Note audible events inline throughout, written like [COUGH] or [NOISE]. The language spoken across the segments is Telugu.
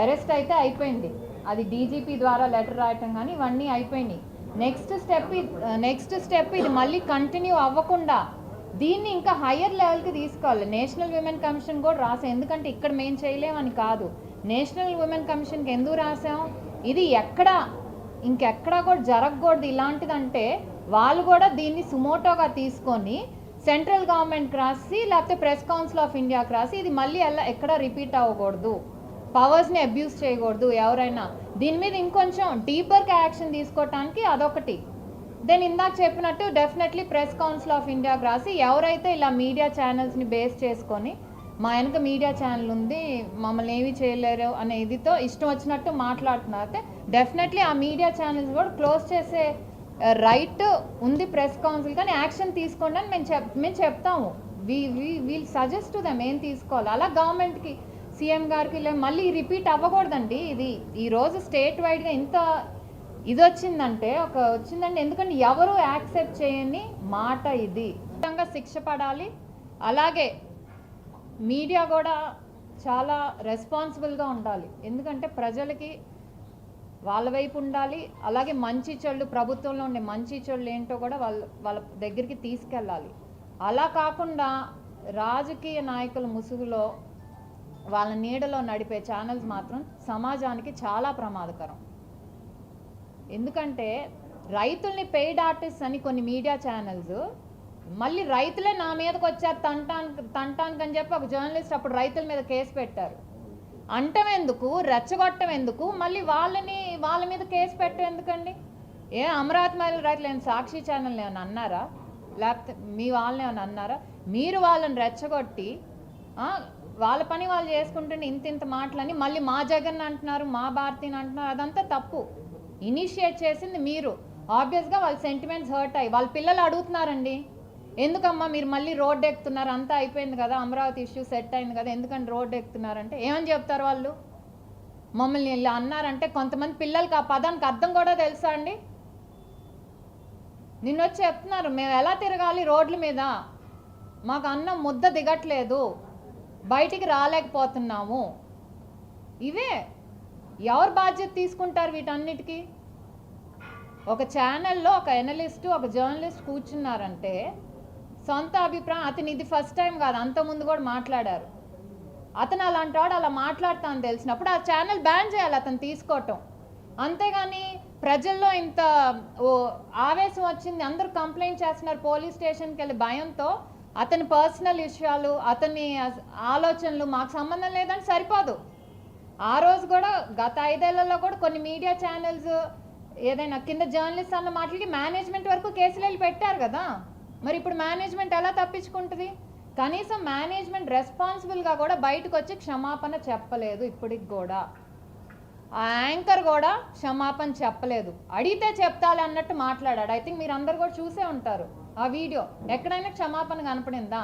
అరెస్ట్ అయితే అయిపోయింది. అది డీజీపీ ద్వారా లెటర్ రాయటం కానీ ఇవన్నీ అయిపోయినాయి. నెక్స్ట్ స్టెప్ నెక్స్ట్ స్టెప్ ఇది మళ్ళీ కంటిన్యూ అవ్వకుండా దీన్ని ఇంకా హయ్యర్ లెవెల్కి తీసుకోవాలి. నేషనల్ విమెన్ కమిషన్ కూడా రాసాం. ఎందుకంటే ఇక్కడ మేము చేయలేమని కాదు. నేషనల్ విమెన్ కమిషన్కి ఎందుకు రాసాం? ఇది ఎక్కడ ఇంకెక్కడా కూడా జరగకూడదు ఇలాంటిదంటే వాళ్ళు కూడా దీన్ని సుమోటోగా తీసుకొని సెంట్రల్ గవర్నమెంట్కి రాసి లేకపోతే ప్రెస్ కౌన్సిల్ ఆఫ్ ఇండియాకి రాసి ఇది మళ్ళీ ఎలా ఎక్కడా రిపీట్ అవ్వకూడదు. పవర్స్ని అబ్యూస్ చేయకూడదు ఎవరైనా. దీని మీద ఇంకొంచెం డీపర్గా యాక్షన్ తీసుకోవటానికి అదొకటి. దెన్ ఇందాక చెప్పినట్టు డెఫినెట్లీ ప్రెస్ కౌన్సిల్ ఆఫ్ ఇండియాకి రాసి ఎవరైతే ఇలా మీడియా ఛానల్స్ని బేస్ చేసుకొని మా వెనక మీడియా ఛానల్ ఉంది మమ్మల్ని ఏమీ చేయలేరు అనే ఇదితో ఇష్టం వచ్చినట్టు మాట్లాడుతున్నారు. అయితే డెఫినెట్లీ ఆ మీడియా ఛానల్స్ కూడా క్లోజ్ చేసే రైట్ ఉంది ప్రెస్ కౌన్సిల్ కానీ యాక్షన్ తీసుకోండి అని మేము చెప్ మేము చెప్తాము. We we we'll suggest them ఏం తీసుకోవాలి. అలా గవర్నమెంట్కి సీఎం గారికి ఇలా మళ్ళీ రిపీట్ అవ్వకూడదండి. ఇది ఈరోజు స్టేట్ వైడ్గా ఇంత ఇది వచ్చిందంటే ఒక వచ్చిందంటే ఎందుకంటే ఎవరు యాక్సెప్ట్ చేయని మాట ఇది. ఖచ్చితంగా శిక్ష పడాలి. అలాగే మీడియా కూడా చాలా రెస్పాన్సిబుల్గా ఉండాలి. ఎందుకంటే ప్రజలకి వాళ్ళ వైపు ఉండాలి. అలాగే మంచి చెళ్ళు ప్రభుత్వంలో ఉండే మంచి చెళ్ళు ఏంటో కూడా వాళ్ళ వాళ్ళ దగ్గరికి తీసుకెళ్ళాలి. అలా కాకుండా రాజకీయ నాయకుల ముసుగులో వాళ్ళ నీడలో నడిపే ఛానల్స్ మాత్రం సమాజానికి చాలా ప్రమాదకరం. ఎందుకంటే రైతుల్ని పెయిడ్ ఆర్టిస్ట్ అని కొన్ని మీడియా ఛానల్స్ మళ్ళీ రైతులే నా మీదకి వచ్చారు తంటానికి తంటానికి అని చెప్పి ఒక జర్నలిస్ట్ అప్పుడు రైతుల మీద కేసు పెట్టారు. అంటం ఎందుకు? రెచ్చగొట్టం ఎందుకు? మళ్ళీ వాళ్ళని వాళ్ళ మీద కేసు పెట్టడం ఎందుకండి? ఏ అమరావతి మహిళ రైతులు ఏమైనా సాక్షి ఛానల్ ఏమైనా అన్నారా? లేకపోతే మీ వాళ్ళని ఏమైనా అన్నారా? మీరు వాళ్ళని రెచ్చగొట్టి వాళ్ళ పని వాళ్ళు చేసుకుంటుంటే ఇంత ఇంత మాటలని మళ్ళీ మా జగన్ అంటున్నారు మా భారతిని అంటున్నారు అదంతా తప్పు. ఇనిషియేట్ చేసింది మీరు. ఆబ్వియస్గా వాళ్ళ సెంటిమెంట్స్ హర్ట్ అయ్యి వాళ్ళ పిల్లలు అడుగుతున్నారండి. ఎందుకమ్మా మీరు మళ్ళీ రోడ్డు ఎక్కుతున్నారు? అంతా అయిపోయింది కదా అమరావతి ఇష్యూ సెట్ అయింది కదా ఎందుకని రోడ్డు ఎక్కుతున్నారంటే ఏమని చెప్తారు వాళ్ళు? మమ్మల్ని ఇలా అన్నారంటే కొంతమంది పిల్లలకి ఆ పదానికి అర్థం కూడా తెలుసా అండి? నిన్న వచ్చి చెప్తున్నారు మేము ఎలా తిరగాలి రోడ్ల మీద? మాకు అన్నం ముద్ద దిగట్లేదు. బయటికి రాలేకపోతున్నాము. ఇవే ఎవరు బాధ్యత తీసుకుంటారు వీటన్నిటికీ? ఒక ఛానల్లో ఒక ఎనలిస్టు ఒక జర్నలిస్ట్ కూర్చున్నారంటే సొంత అభిప్రాయం అతను ఇది ఫస్ట్ టైం కాదు అంతకుముందు కూడా మాట్లాడారు. అతను అలాంటి వాడు అలా మాట్లాడతా అని తెలిసినప్పుడు ఆ ఛానల్ బ్యాన్ చేయాలి అతను తీసుకోవటం. అంతేగాని ప్రజల్లో ఇంత ఓ ఆవేశం వచ్చింది అందరూ కంప్లైంట్ చేస్తున్నారు పోలీస్ స్టేషన్కి వెళ్ళి భయంతో అతని పర్సనల్ విషయాలు అతని ఆలోచనలు మాకు సంబంధం లేదని సరిపోదు. ఆ రోజు కూడా గత ఐదేళ్ళలో కూడా కొన్ని మీడియా ఛానల్స్ ఏదైనా కింద జర్నలిస్ట్ అన్న మాటలకి మేనేజ్మెంట్ వరకు కేసులు వెళ్ళి పెట్టారు కదా. మరి ఇప్పుడు మేనేజ్మెంట్ ఎలా తప్పించుకుంటుంది? కనీసం మేనేజ్మెంట్ రెస్పాన్సిబుల్గా కూడా బయటకు వచ్చి క్షమాపణ చెప్పలేదు ఇప్పటికి కూడా. ఆ యాంకర్ కూడా క్షమాపణ చెప్పలేదు. అడిగితే చెప్తాలి అన్నట్టు మాట్లాడాడు. ఐ థింక్ మీరు అందరు కూడా చూసే ఉంటారు. ఆ వీడియో ఎక్కడైనా క్షమాపణ కనపడిందా?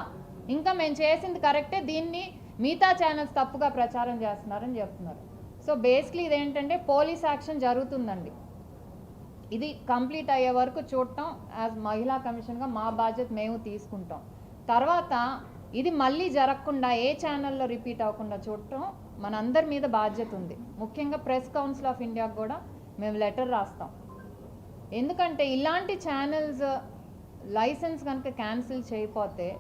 ఇంకా మేము చేసింది కరెక్టే దీన్ని మిగతా ఛానల్స్ తప్పుగా ప్రచారం చేస్తున్నారని చెప్తున్నారు. సో బేసిక్లీ ఇదేంటంటే పోలీస్ యాక్షన్ జరుగుతుందండి. ఇది కంప్లీట్ అయ్యే వరకు చూడటం యాజ్ మహిళా కమిషన్గా మా బాధ్యత మేము తీసుకుంటాం. తర్వాత ఇది మళ్ళీ జరగకుండా ఏ ఛానల్లో రిపీట్ అవ్వకుండా చూడటం మనందరి మీద బాధ్యత ఉంది. ముఖ్యంగా ప్రెస్ కౌన్సిల్ ఆఫ్ ఇండియాకి కూడా మేము లెటర్ రాస్తాం. ఎందుకంటే ఇలాంటి ఛానల్స్ లైసెన్స్ కనుక క్యాన్సిల్ చేయకపోతే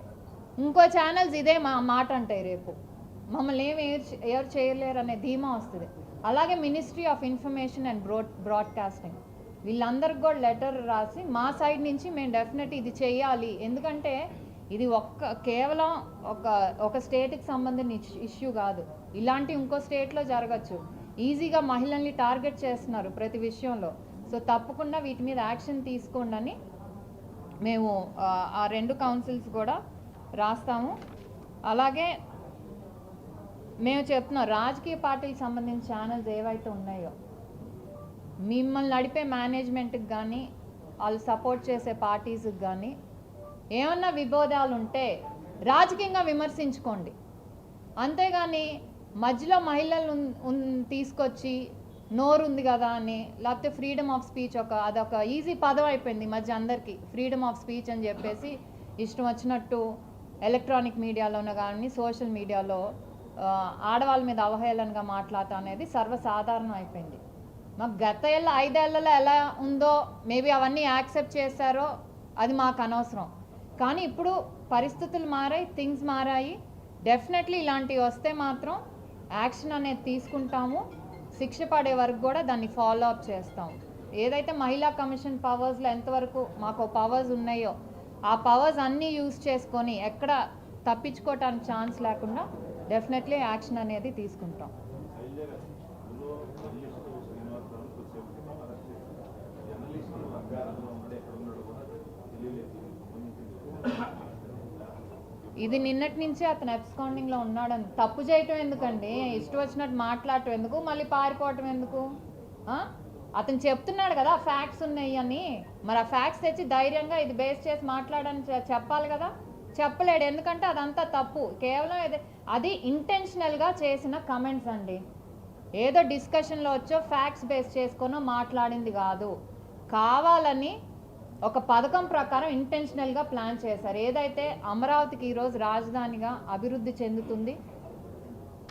ఇంకో ఛానల్స్ ఇదే మా మాట అంటాయి రేపు. మమ్మల్ని ఏమి ఎవరు- ఎవరు చేయలేరు అనే ధీమా వస్తుంది. అలాగే ministry of information and bro broadcasting వీళ్ళందరికి కూడా లెటర్ రాసి మా సైడ్ నుంచి మేము డెఫినెట్ ఇది చేయాలి. ఎందుకంటే ఇది ఒక్క కేవలం ఒక ఒక స్టేట్కి సంబంధించిన ఇష్యూ కాదు. ఇలాంటి ఇంకో స్టేట్లో జరగచ్చు. ఈజీగా మహిళల్ని టార్గెట్ చేస్తున్నారు ప్రతి విషయంలో. సో తప్పకుండా వీటి మీద యాక్షన్ తీసుకోండి అని మేము ఆ, రెండు కౌన్సిల్స్ కూడా రాస్తాము. అలాగే మేము చెప్తున్నాం రాజకీయ పార్టీలకు సంబంధించిన ఛానల్స్ ఏవైతే ఉన్నాయో మిమ్మల్ని నడిపే మేనేజ్మెంట్కి కానీ వాళ్ళు సపోర్ట్ చేసే పార్టీస్కి కానీ ఏమన్నా విభేదాలు ఉంటే రాజకీయంగా విమర్శించుకోండి. అంతేగాని మధ్యలో మహిళలు తీసుకొచ్చి నోరు ఉంది కదా అని లేకపోతే ఫ్రీడమ్ ఆఫ్ స్పీచ్ ఒక అదొక ఈజీ పదం అయిపోయింది ఈ మధ్య అందరికీ. ఫ్రీడమ్ ఆఫ్ స్పీచ్ అని చెప్పేసి ఇష్టం వచ్చినట్టు ఎలక్ట్రానిక్ మీడియాలోనే కానీ సోషల్ మీడియాలో ఆడవాళ్ళ మీద అవహేళనగా మాట్లాడటం అనేది సర్వసాధారణం అయిపోయింది. మాకు గత ఏళ్ళ ఐదేళ్ళలో ఎలా ఉందో మేబీ అవన్నీ యాక్సెప్ట్ చేశారో అది మాకు అనవసరం. కానీ ఇప్పుడు పరిస్థితులు మారాయి థింగ్స్ మారాయి. డెఫినెట్లీ ఇలాంటివి వస్తే మాత్రం యాక్షన్ అనేది తీసుకుంటాము. శిక్ష పడే వరకు కూడా దాన్ని ఫాలో అప్ చేస్తాం. ఏదైతే మహిళా కమిషన్ పవర్స్లో ఎంతవరకు మాకు పవర్స్ ఉన్నాయో ఆ పవర్స్ అన్నీ యూజ్ చేసుకొని ఎక్కడ తప్పించుకోవటానికి ఛాన్స్ లేకుండా డెఫినెట్లీ యాక్షన్ అనేది తీసుకుంటాం. శైలజ గారు, ఇందులో జర్నలిస్టు శ్రీనివాసరావు కొద్దిసేపు క్రితం అరెస్ట్ చేశారు. జర్నలిస్టు అజ్ఞానంలో ఉన్నాడు ఎక్కడ ఉన్నాడు కూడా తెలియలేదు దీనికి సంబంధించి ఇది నిన్నటి నుంచి అతను అబ్స్కాండింగ్లో ఉన్నాడని తప్పు చేయటం ఎందుకండి? ఇష్టం వచ్చినట్టు మాట్లాడటం ఎందుకు? మళ్ళీ పారిపోవటం ఎందుకు? అతను చెప్తున్నాడు కదా ఫ్యాక్ట్స్ ఉన్నాయి అని. మరి ఆ ఫ్యాక్ట్స్ తెచ్చి ధైర్యంగా ఇది బేస్ చేసి మాట్లాడని చెప్పాలి కదా? చెప్పలేడు. ఎందుకంటే అదంతా తప్పు. కేవలం ఇది అది ఇంటెన్షనల్గా చేసిన కమెంట్స్ అండి. ఏదో డిస్కషన్లో వచ్చో ఫ్యాక్ట్స్ బేస్ చేసుకొని మాట్లాడింది కాదు. కావాలని ఒక పథకం ప్రకారం ఇంటెన్షనల్గా ప్లాన్ చేశారు. ఏదైతే అమరావతికి ఈరోజు రాజధానిగా అభివృద్ధి చెందుతుంది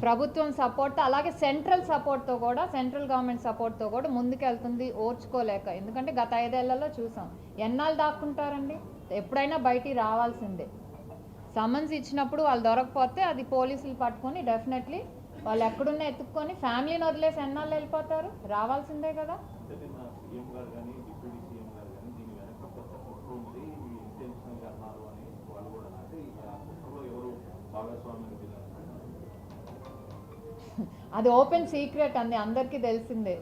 ప్రభుత్వం సపోర్ట్ అలాగే సెంట్రల్ సపోర్ట్తో కూడా సెంట్రల్ గవర్నమెంట్ సపోర్ట్తో కూడా ముందుకెళ్తుంది ఓర్చుకోలేక. ఎందుకంటే గత ఐదేళ్ళలో చూసాం ఎన్నాళ్ళు దాక్కుంటారండి? ఎప్పుడైనా బయటికి రావాల్సిందే. సమన్స్ ఇచ్చినప్పుడు వాళ్ళు దొరకపోతే అది పోలీసులు పట్టుకొని డెఫినెట్లీ వాళ్ళు ఎక్కడున్నా ఎత్తుక్కొని ఫ్యామిలీని వదిలేసి ఎన్నాళ్ళు వెళ్ళిపోతారు? రావాల్సిందే కదా అంటే నిన్న సీఎం గారు కానీ డిప్యూటీ సీఎం గారు కానీ దీని వెనక పెద్ద కుట్ర ఉంది ఇవి ఇంటెన్షనల్గా అన్నారు అని వాళ్ళు కూడా అంటే ఈ ఆ కుట్రలో ఎవరు భాగస్వామ్యం వీళ్ళని [LAUGHS] అది ఓపెన్ సీక్రెట్ అండి అందరికీ తెలిసిందే.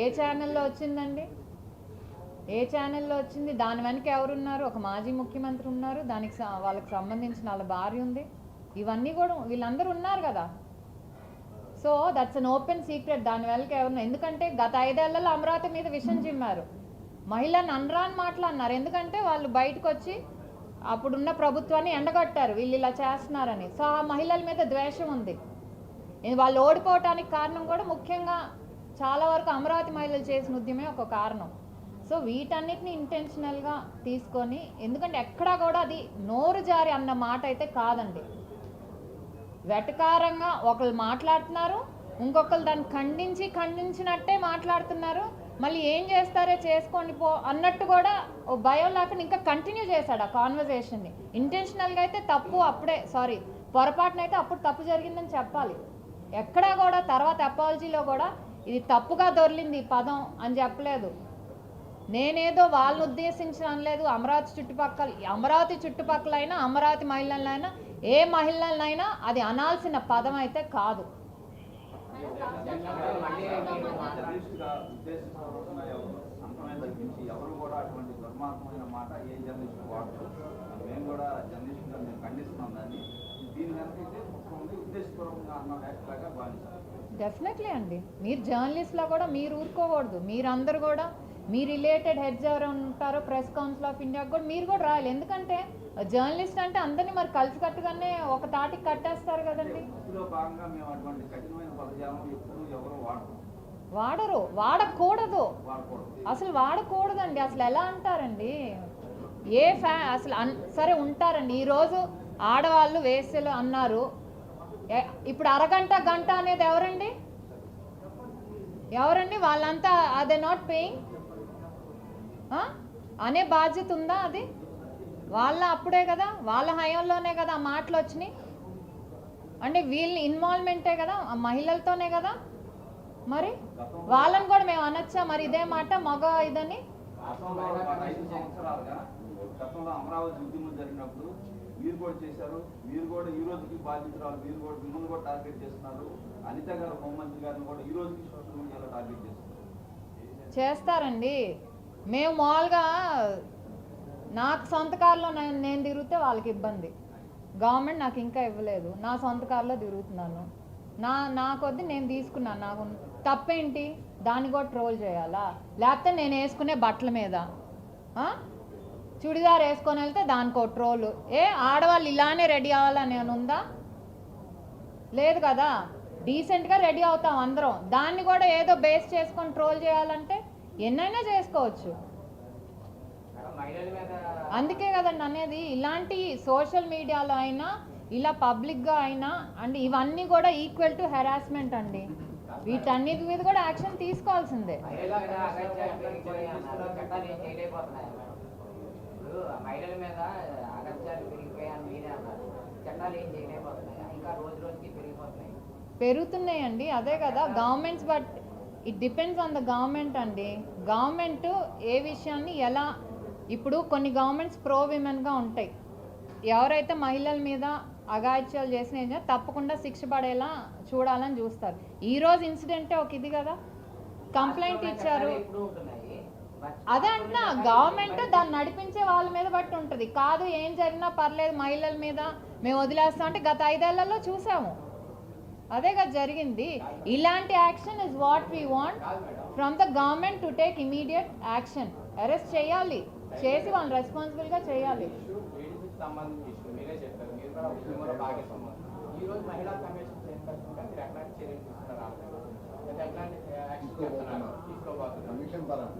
ఏ ఛానల్లో వచ్చిందండి? ఏ ఛానల్లో వచ్చింది? దాని వెనక ఎవరున్నారు? ఒక మాజీ ముఖ్యమంత్రి ఉన్నారు దానికి వాళ్ళకి సంబంధించిన వాళ్ళ భార్య ఉంది. ఇవన్నీ కూడా వీళ్ళందరూ ఉన్నారు కదా. So that's an open secret దాని వెనక ఎవరున్నారు ఎందుకంటే గత ఐదేళ్ళలో అమరావతి మీద విషం చిమ్మారు. మహిళను అనరాని మాట్లాడినారు. ఎందుకంటే వాళ్ళు బయటకు వచ్చి అప్పుడున్న ప్రభుత్వాన్ని ఎండగట్టారు. వీళ్ళు ఇలా చేస్తున్నారని. సో ఆ మహిళల మీద ద్వేషం ఉంది. వాళ్ళు ఓడిపోవటానికి కారణం కూడా ముఖ్యంగా చాలా వరకు అమరావతి మహిళలు చేసిన ఉద్యమే ఒక కారణం. సో వీటన్నిటిని ఇంటెన్షనల్గా తీసుకొని ఎందుకంటే ఎక్కడా కూడా అది నోరు జారి అన్న మాట అయితే కాదండి. వెటకారంగా ఒకళ్ళు మాట్లాడుతున్నారు ఇంకొకరు దాన్ని ఖండించి ఖండించినట్టే మాట్లాడుతున్నారు. మళ్ళీ ఏం చేస్తారో చేసుకోండి పో అన్నట్టు కూడా ఓ భయం లేకుండా ఇంకా కంటిన్యూ చేశాడు ఆ కాన్వర్జేషన్ని ఇంటెన్షనల్గా అయితే తప్పు అప్పుడే సారీ పొరపాటున అయితే అప్పుడు తప్పు జరిగిందని చెప్పాలి. ఎక్కడా కూడా తర్వాత అపాలజీలో కూడా ఇది తప్పుగా దొర్లింది ఈ పదం అని చెప్పలేదు. నేనేదో వాళ్ళని ఉద్దేశించి అనలేదు అమరావతి చుట్టుపక్కల అమరావతి చుట్టుపక్కలైనా అమరావతి మహిళలైనా ఏ మహిళలైనా అది అనాల్సిన పదం అయితే కాదు. అంతమే తగ్గించి ఎవరు కూడా అటువంటి దుర్మార్గమైన మాట ఏ జర్నలిస్ట్ వాడరు. మేము కూడా మేము ఖండిస్తున్నాం దాన్ని. దీని కొంతమంది ఉద్దేశపూర్వకంగా అన్న వ్యాఖ్యలాగా డెఫినెట్లీ అండి. మీరు జర్నలిస్ట్లో కూడా మీరు ఊరుకోకూడదు. మీరందరూ కూడా మీ రిలేటెడ్ హెడ్స్ ఎవరు ఉంటారో ప్రెస్ కౌన్సిల్ ఆఫ్ ఇండియాకి కూడా మీరు కూడా రాయాలి. ఎందుకంటే జర్నలిస్ట్ అంటే అందరినీ మరి కలిసికట్టుగానే ఒక తాటికి కట్టేస్తారు కదండి. ఇందులో భాగంగా మేము అటువంటి కఠినమైన పదజాలం ఎప్పుడు ఎవరు వాడరు. వాడరు వాడకూడదు. వాడకూడదు. అసలు వాడకూడదండి అసలు ఎలా అంటారండి? ఏ ఫ్యా అసలు అన్ సరే ఉంటారండి. ఈరోజు ఆడవాళ్ళు వేసలు అన్నారు ఇప్పుడు అరగంట గంట అనేది ఎవరండి? ఎవరండి? వాళ్ళంతా అదే నాట్ పేయింగ్ అనే బాధ్యత ఉందా అది? వాళ్ళ అప్పుడే కదా వాళ్ళ హయాంలోనే కదా ఆ మాటలు వచ్చినాయి అంటే వీళ్ళ ఇన్వాల్వ్మెంటే కదా ఆ మహిళలతోనే కదా? మరి వాళ్ళని కూడా మేము అనొచ్చా? మరి ఇదే మాట మగ ఇదని? గతంలో అమరావతి ఉద్యమం జరిగినప్పుడు మీరు కూడా చేశారు మీరు కూడా ఈ రోజుకి బాధితురాలు మీరు కూడా మిమ్మల్ని కూడా టార్గెట్ చేస్తున్నారు అనిత గారు హోంమంత్రి గారిని కూడా ఈ రోజుకి సోషల్ మీడియాలో టార్గెట్ చేస్తున్నారు చేస్తారండి. మేము మామూలుగా నాకు సొంత కారులో నేను నేను తిరిగితే వాళ్ళకి ఇబ్బంది. గవర్నమెంట్ నాకు ఇంకా ఇవ్వలేదు. నా సొంత కారులో తిరుగుతున్నాను. నా నా కొద్ది నేను తీసుకున్నాను. నాకు తప్పేంటి? దాన్ని కూడా ట్రోల్ చేయాలా? లేకపోతే నేను వేసుకునే బట్టల మీద? చుడిదార్ వేసుకొని వెళ్తే దానికో ట్రోల్ ఏ ఆడవాళ్ళు ఇలానే రెడీ అవ్వాలని ఉందా? లేదు కదా? డీసెంట్గా రెడీ అవుతాం అందరం. దాన్ని కూడా ఏదో బేస్ చేసుకొని ట్రోల్ చేయాలంటే ఎన్నైనా చేసుకోవచ్చు. అందుకే కదండి అనేది ఇలాంటి సోషల్ మీడియాలో అయినా ఇలా పబ్లిక్గా అయినా అండ్ ఇవన్నీ కూడా ఈక్వల్ టు హెరాస్మెంట్ అండి. వీటన్నిటి మీద కూడా యాక్షన్ తీసుకోవాల్సిందే. పెరుగుతున్నాయండి అదే కదా governments but it depends on the government అండి. గవర్నమెంట్ ఏ విషయాన్ని ఎలా ఇప్పుడు కొన్ని గవర్నమెంట్స్ ప్రో విమెన్గా ఉంటాయి. ఎవరైతే మహిళల మీద అగాయిత్యాలు చేసిన తప్పకుండా శిక్ష పడేలా చూడాలని చూస్తారు. ఈ రోజు ఇన్సిడెంటే ఒక ఇది కదా? కంప్లైంట్ ఇచ్చారు. అదే అంటున్నా గవర్నమెంట్ దాన్ని నడిపించే వాళ్ళ మీద బట్టి ఉంటుంది. కాదు ఏం జరిగినా పర్లేదు మహిళల మీద మేము వదిలేస్తాం అంటే గత ఐదేళ్ళలో చూసాము. అదే కదా జరిగింది. ఇలాంటి action is what we want from the government to take immediate action arrest చేయాలి. చేసి వాళ్ళని రెస్పాన్సిబుల్గా చేయాలి.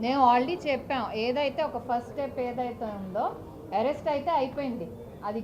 నేను ఆల్రెడీ చెప్పాం. ఏదైతే ఒక ఫస్ట్ స్టెప్ ఏదైతే ఉందో అరెస్ట్ అయితే అయిపోయింది. అది